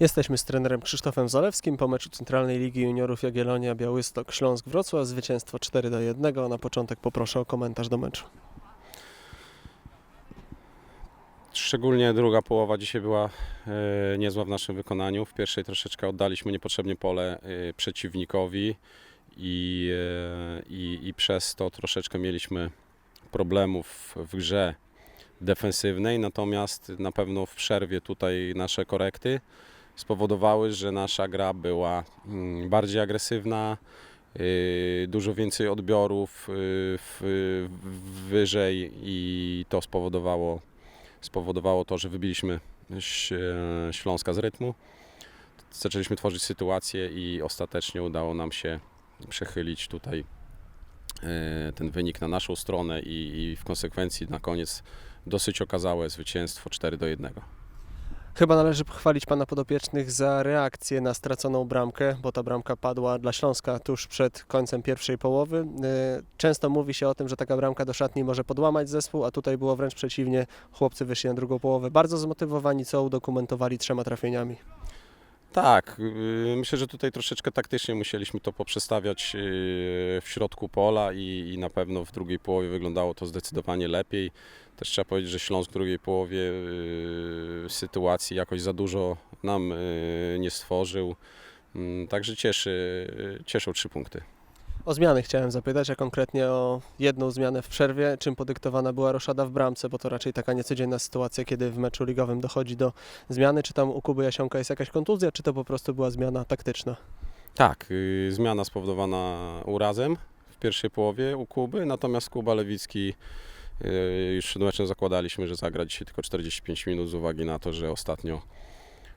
Jesteśmy z trenerem Krzysztofem Zalewskim po meczu Centralnej Ligi Juniorów Jagiellonia Białystok Śląsk Wrocław. Zwycięstwo 4 do 1. Na początek poproszę o komentarz do meczu. Szczególnie druga połowa dzisiaj była e, niezła w naszym wykonaniu. W pierwszej troszeczkę oddaliśmy niepotrzebnie pole e, przeciwnikowi i, e, i, i przez to troszeczkę mieliśmy problemów w grze defensywnej. Natomiast na pewno w przerwie tutaj nasze korekty spowodowały, że nasza gra była mm, bardziej agresywna. e, Dużo więcej odbiorów w, wyżej i to spowodowało spowodowało to, że wybiliśmy e, Śląska z rytmu. Zaczęliśmy tworzyć sytuację i ostatecznie udało nam się przechylić tutaj e, ten wynik na naszą stronę i, i w konsekwencji na koniec dosyć okazałe zwycięstwo 4 do 1. Chyba należy pochwalić pana podopiecznych za reakcję na straconą bramkę, bo ta bramka padła dla Śląska tuż przed końcem pierwszej połowy. Yy, Często mówi się o tym, że taka bramka do szatni może podłamać zespół, a tutaj było wręcz przeciwnie. Chłopcy wyszli na drugą połowę bardzo zmotywowani, co udokumentowali trzema trafieniami. Tak, y, myślę, że tutaj troszeczkę taktycznie musieliśmy to poprzestawiać y, w środku pola i, i na pewno w drugiej połowie wyglądało to zdecydowanie lepiej. Też trzeba powiedzieć, że Śląsk w drugiej połowie y, sytuacji jakoś za dużo nam nie stworzył. Mm, Także cieszy, cieszą trzy punkty. O zmiany chciałem zapytać, a konkretnie o jedną zmianę w przerwie. Czym podyktowana była roszada w bramce, bo to raczej taka niecodzienna sytuacja, kiedy w meczu ligowym dochodzi do zmiany. Czy tam u Kuby Jasionka jest jakaś kontuzja, czy to po prostu była zmiana taktyczna? Tak, y, zmiana spowodowana urazem w pierwszej połowie u Kuby, natomiast Kuba Lewicki y, już przed meczem zakładaliśmy, że zagra dzisiaj tylko 45 minut z uwagi na to, że ostatnio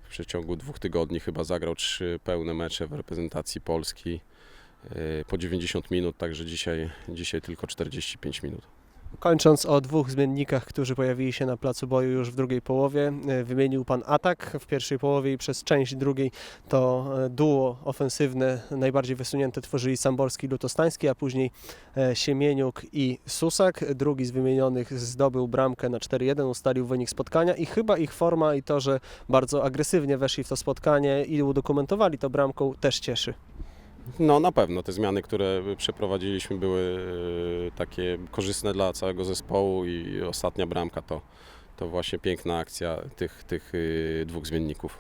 w przeciągu dwóch tygodni chyba zagrał trzy pełne mecze w reprezentacji Polski po 90 minut, także dzisiaj, dzisiaj tylko 45 minut. Kończąc o dwóch zmiennikach, którzy pojawili się na placu boju już w drugiej połowie, e, wymienił Pan atak w pierwszej połowie i przez część drugiej to e, duo ofensywne najbardziej wysunięte tworzyli Samborski i Lutostański, a później e, Siemieniuk i Susak. Drugi z wymienionych zdobył bramkę na 4-1, ustalił wynik spotkania i chyba ich forma i to, że bardzo agresywnie weszli w to spotkanie i udokumentowali to bramką też cieszy. No na pewno te zmiany, które przeprowadziliśmy były y, takie korzystne dla całego zespołu i ostatnia bramka to, to właśnie piękna akcja tych, tych y, dwóch zmienników.